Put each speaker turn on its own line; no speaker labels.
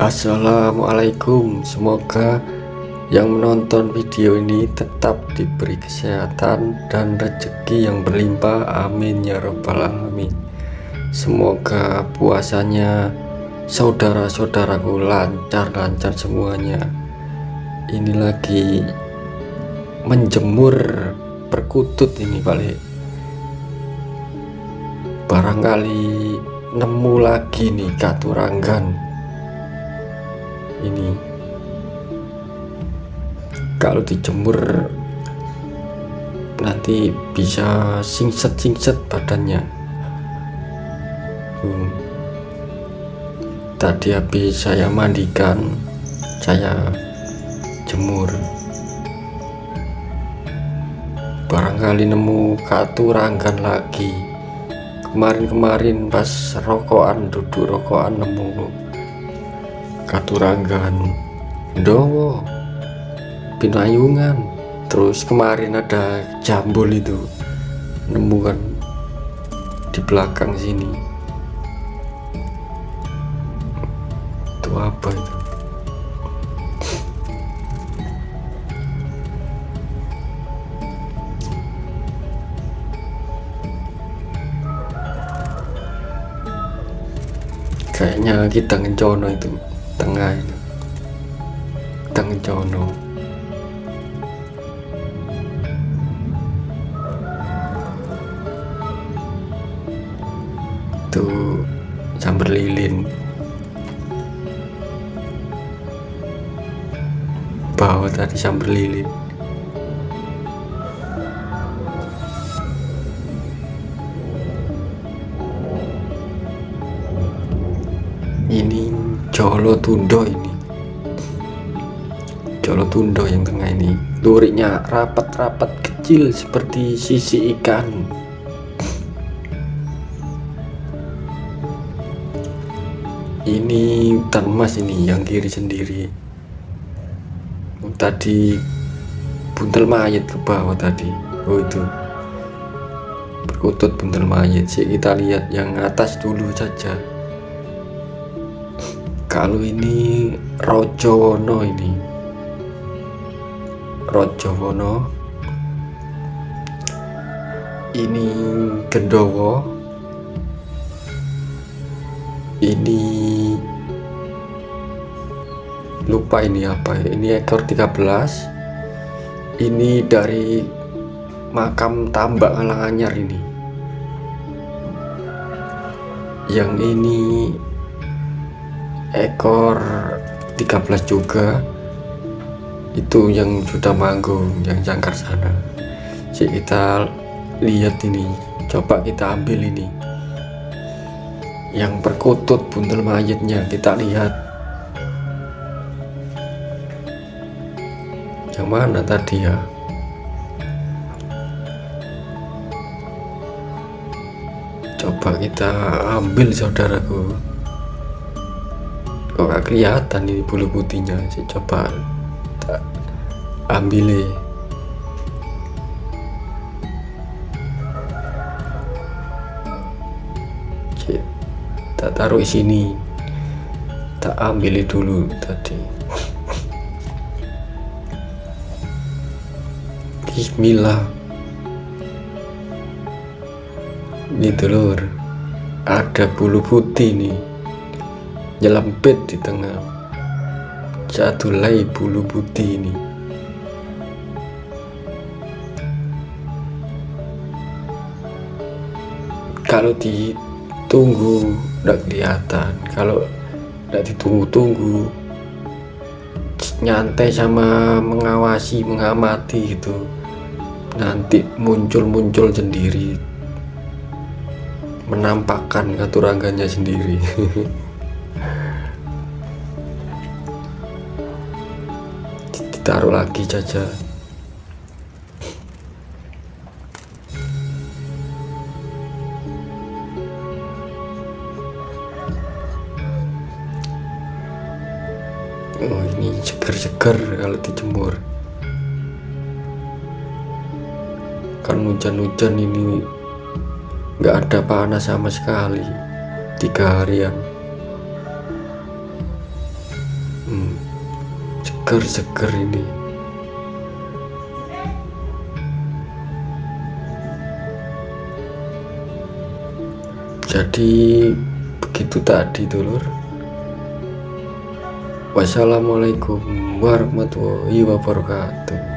Assalamualaikum. Semoga yang menonton video ini tetap diberi kesehatan dan rezeki yang berlimpah. Amin ya robbal alamin. Semoga puasanya saudara-saudaraku lancar-lancar semuanya. Ini lagi menjemur perkutut ini balik. Barangkali nemu lagi nih katuranggan ini. Kalau dijemur nanti bisa singset-singset badannya. Hmm. tadi habis saya mandikan saya jemur. Barangkali nemu katuranggan lagi. Kemarin-kemarin pas rokokan duduk rokokan nemu Katuranggan Dowo Pinayungan terus kemarin ada jambul itu nemu kan di belakang sini. Itu apa itu? Kayaknya kita ngejono itu tengah. Tengah jono. Itu sambar lilin. Bawah tadi sambar lilin Jolo Tundo ini. Jolo Tundo yang tengah ini. Luriknya rapat-rapat kecil seperti sisi ikan. Ini hutan emas ini yang kiri sendiri. Tadi buntel mayat ke bawah tadi. Oh itu. Berkutut buntel mayat sih kita lihat yang atas dulu saja kalau ini Rojowono ini. Rojowono ini Gendowo ini lupa ini apa ya? Ini ekor 13 ini dari makam tambak Alanganyar ini. Yang ini ekor 13 juga. Itu yang sudah manggung yang jangkar sana. Jadi kita lihat ini. Coba kita ambil ini. Yang perkutut buntel mayatnya. Kita lihat. Yang mana tadi ya? Coba kita ambil saudaraku kok gak kelihatan ini bulu putihnya. Saya coba tak ambil tak taruh sini. Tak ambil dulu tadi. Bismillah. Ini telur. Ada bulu putih nih nyelempit di tengah satu lay bulu putih ini. Kalau ditunggu tidak kelihatan kalau tidak ditunggu-tunggu nyantai sama mengawasi mengamati itu nanti muncul-muncul sendiri menampakkan katurangannya sendiri ditaruh lagi saja oh ini seger-seger kalau dijemur. Kan hujan-hujan ini nggak ada panas sama sekali. Tiga harian seger-seger ini. Jadi begitu tadi dulur. Wassalamualaikum warahmatullahi wabarakatuh